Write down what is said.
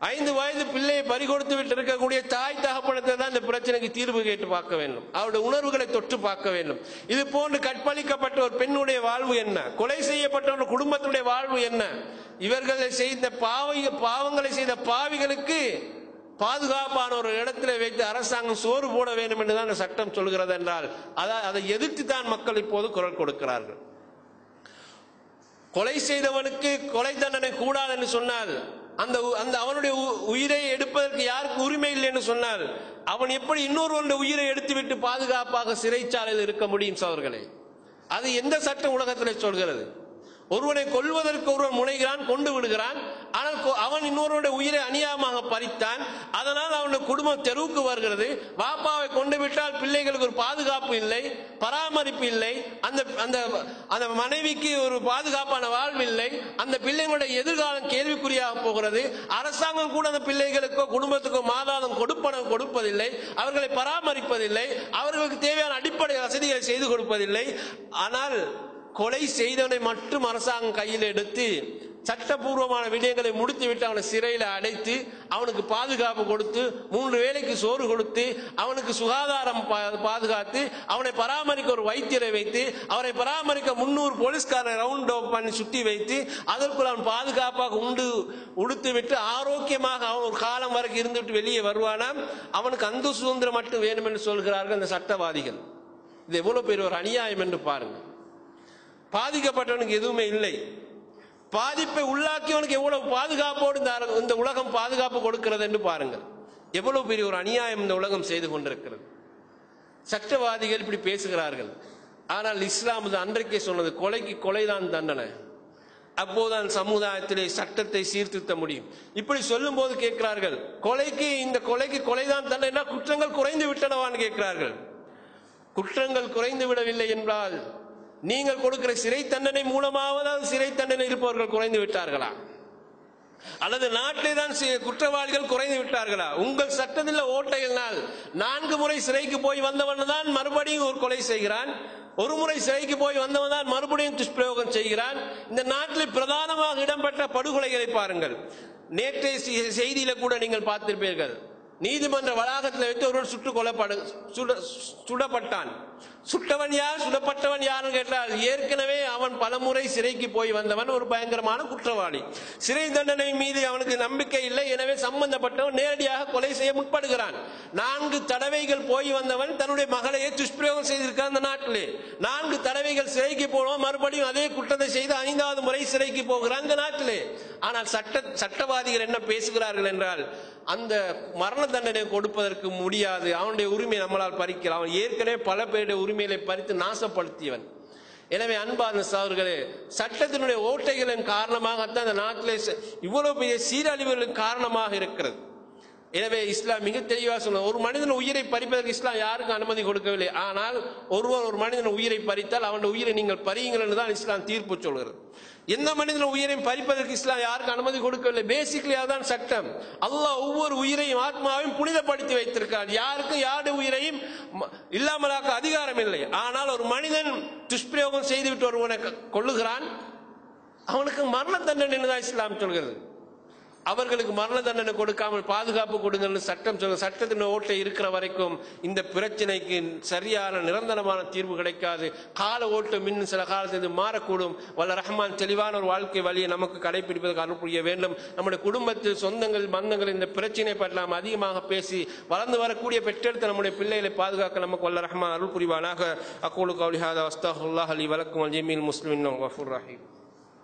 ஐந்து வயது பிள்ளையை பறிகொடுத்து விட்டு இருக்கக்கூடிய தாய் தகப்பனத்தை தான் இந்த பிரச்சனைக்கு தீர்வு கேட்டு பார்க்க வேண்டும். அவருடைய உணர்வுகளை தொற்று பார்க்க வேண்டும். இது போன்று கற்பழிக்கப்பட்ட ஒரு பெண்ணுடைய வாழ்வு என்ன? கொலை செய்யப்பட்ட ஒரு குடும்பத்துடைய வாழ்வு என்ன? இவர்களை செய்த பாவை பாவங்களை செய்த பாவிகளுக்கு பாதுகாப்பான ஒரு இடத்துல வைத்து அரசாங்கம் சோறு போட வேண்டும் என்று தான் சட்டம் சொல்கிறது என்றால் அதை அதை எதிர்த்து தான் மக்கள் இப்போது குரல் கொடுக்கிறார்கள். கொலை செய்தவனுக்கு கொலை தண்டனை கூடாது என்று சொன்னால் அந்த உ- அந்த அவனுடைய உ- உயிரை எடுப்பதற்கு யாருக்கு உரிமை இல்லை என்று சொன்னால் அவன் எப்படி இன்னொருவனுடைய உயிரை எடுத்துவிட்டு பாதுகாப்பாக சிறைச்சாலையில் இருக்க முடியும் சோர்களே அது எந்த சட்டம் உலகத்தில் சொல்கிறது? ஒருவனை கொல்வதற்கு ஒருவன் முனைகிறான் கொண்டு விடுகிறான். ஆனால் கொ- அவன் இன்னொருவனுடைய உயிரை அநியாயமாக பறித்தான். அதனால் அவனுடைய குடும்பம் தெருவுக்கு வருகிறது. பாப்பாவை கொண்டு விட்டால் பிள்ளைகளுக்கு ஒரு பாதுகாப்பு இல்லை பராமரிப்பு இல்லை. அந்த அந்த அந்த மனைவிக்கு ஒரு பாதுகாப்பான வாழ்வு இல்லை. அந்த பிள்ளைகளுடைய எதிர்காலம் கேள்விக்குறியாக போகிறது. அரசாங்கம் கூட அந்த பிள்ளைகளுக்கோ குடும்பத்துக்கோ மாதாதம் கொடுப்பனம் கொடுப்பதில்லை. அவர்களை பராமரிப்பதில்லை. அவர்களுக்கு தேவையான அடிப்படை வசதிகளை செய்து கொடுப்பதில்லை. ஆனால் கொலை செய்தவனை மட்டும் அரசாங்கம் கையில் எடுத்து சட்டபூர்வமான விடயங்களை முடித்து விட்டு அவனை சிறையில் அடைத்து அவனுக்கு பாதுகாப்பு கொடுத்து மூன்று வேலைக்கு சோறு கொடுத்து அவனுக்கு சுகாதாரம் பா- பாதுகாத்து அவனை பராமரிக்க ஒரு வைத்தியரை வைத்து அவனை பராமரிக்க முன்னூறு போலீஸ்காரரை ரவுண்ட் பண்ணி சுற்றி வைத்து அதற்குள் அவன் பாதுகாப்பாக உண்டு உடுத்து விட்டு ஆரோக்கியமாக அவன் ஒரு காலம் வரைக்கும் இருந்துவிட்டு வெளியே வருவானாம் அவனுக்கு அந்த சுதந்திரம் மட்டும் வேணும் என்று சொல்கிறார்கள் இந்த சட்டவாதிகள். இது எவ்வளவு பெரிய ஒரு அநியாயம் என்று பாருங்கள். பாதிக்கப்பட்டவனுக்கு எதுவுமே இல்லை. பாதிப்பை உள்ளாக்கியவனுக்கு எவ்வளவு பாதுகாப்போடு இந்த இந்த உலகம் பாதுகாப்பு கொடுக்கிறது என்று பாருங்கள். எவ்வளவு பெரிய ஒரு அநியாயம் இந்த உலகம் செய்து கொண்டிருக்கிறது. சட்டவாதிகள் இப்படி பேசுகிறார்கள். ஆனால் இஸ்லாம் அன்றைக்கே சொன்னது கொலைக்கு கொலைதான் தண்டனை. அப்போதான் சமுதாயத்திலே சட்டத்தை சீர்திருத்த முடியும். இப்படி சொல்லும் போது கேட்கிறார்கள் கொலைக்கு இந்த கொலைக்கு கொலைதான் தண்டனை குற்றங்கள் குறைந்து விட்டனவான்னு கேட்கிறார்கள். குற்றங்கள் குறைந்து விடவில்லை என்றால் நீங்கள் கொடுக்கிற சிறை தண்டனை மூலமாவது சிறை தண்டனை இருப்பவர்கள் குறைந்து விட்டார்களா? அல்லது நாட்டிலே தான் குற்றவாளிகள் குறைந்து விட்டார்களா? உங்கள் சட்டத்தில் ஓட்டையினால் நான்கு முறை சிறைக்கு போய் வந்தவன் தான் மறுபடியும் ஒரு கொலை செய்கிறான். ஒரு முறை சிறைக்கு போய் வந்தவன் தான் மறுபடியும் துஷ்பிரயோகம் செய்கிறான். இந்த நாட்டில் பிரதானமாக இடம்பெற்ற படுகொலைகளை பாருங்கள். நேற்றைய செ- செய்தியில கூட நீங்கள் பார்த்திருப்பீர்கள். நீதிமன்ற வளாகத்தில் வைத்து ஒருவர் சுட்டுக் கொல்லப்படு சுட- சுடப்பட்டான். சுட்டவன் யார்? சுடப்பட்டவன் யாருன்னு கேட்டால் ஏற்கனவே அவன் பலமுறை சிறைக்கு போய் வந்தவன் ஒரு பயங்கரமான குற்றவாளி. சிறை தண்டனை மீது அவனுக்கு நம்பிக்கை இல்லை எனவே சம்பந்தப்பட்டவன் நேரடியாக கொலை செய்ய முற்படுகிறான். நான்கு தடவைகள் போய் வந்தவன் தன்னுடைய மகளையே துஷ்பிரயோகம் செய்திருக்கான் அந்த நாட்டிலே. நான்கு தடவைகள் சிறைக்கு போனவன் மறுபடியும் அதே குற்றத்தை செய்து ஐந்தாவது முறை சிறைக்கு போகிறான் அந்த நாட்டிலே. ஆனால் சட்ட சட்டவாதிகள் என்ன பேசுகிறார்கள் என்றால் அந்த மரண தண்டனை கொடுப்பதற்கு முடியாது. அவனுடைய உரிமை நம்மளால் பறிக்கலாம் அவன் ஏற்கனவே பல பேருடைய உரிமைகளை பறித்து நாசப்படுத்தியவன். எனவே அன்பார்ந்த சகோதரர்களே சட்டத்தினுடைய ஓட்டைகளின் காரணமாகத்தான் அந்த நாட்டிலே ச- இவ்வளவு பெரிய சீரழிவுகளின் காரணமாக இருக்கிறது. எனவே இஸ்லாம் மிக தெளிவாக சொன்ன ஒரு மனிதன் உயிரை பறிப்பதற்கு இஸ்லாம் யாருக்கும் அனுமதி கொடுக்கவில்லை. ஆனால் ஒருவர் ஒரு மனிதன் உயிரை பறித்தால் அவனுடைய உயிரை நீங்கள் பறியுங்கள் என்று தான் இஸ்லாம் தீர்ப்பு சொல்கிறது. எந்த மனிதன் உயிரை பறிப்பதற்கு இஸ்லாம் யாருக்கும் அனுமதி கொடுக்கவில்லை? பேசிக்கலி அதுதான் சட்டம். அல்லாஹ் ஒவ்வொரு உயிரையும் ஆத்மாவையும் புனிதப்படுத்தி வைத்திருக்கிறார் யாருக்கும் யாருடைய உயிரையும் ம- இல்லாமலாக்க அதிகாரம் இல்லை. ஆனால் ஒரு மனிதன் துஷ்பிரயோகம் செய்துவிட்டு ஒருவனை கொள்ளுகிறான் அவனுக்கு மரண தண்டனை தான் இஸ்லாம் சொல்கிறது. அவர்களுக்கு மரண தண்டனை கொடுக்காமல் பாதுகாப்பு கொடுங்கன்னு சட்டம் சொல்ல சட்டத்தின் ஓட்டை இருக்கிற வரைக்கும் இந்த பிரச்சனைக்கு சரியான நிரந்தரமான தீர்வு கிடைக்காது. கால ஓட்டம் இன்னும் சில காலத்தில் மாறக்கூடும். வல்ல ரஹ்மான் தெளிவான ஒரு வாழ்க்கை வழியை நமக்கு கடைபிடிப்பதற்கு அருள் புரிய வேண்டும். நம்முடைய குடும்பத்தில் சொந்தங்கள் மந்தங்கள் இந்த பிரச்சனை பற்றி நாம் அதிகமாக பேசி வளர்ந்து வரக்கூடிய பெற்றெடுத்த நம்முடைய பிள்ளைகளை பாதுகாக்க நமக்கு வல்ல ரஹ்மான் அருள் புரிவானாக. அக்கூலு கவுலிஹாதா அஸ்தாஹுல்லாஹ் அலி வலக்கும் ஜமீல் முஸ்லிம் ரஹீம்.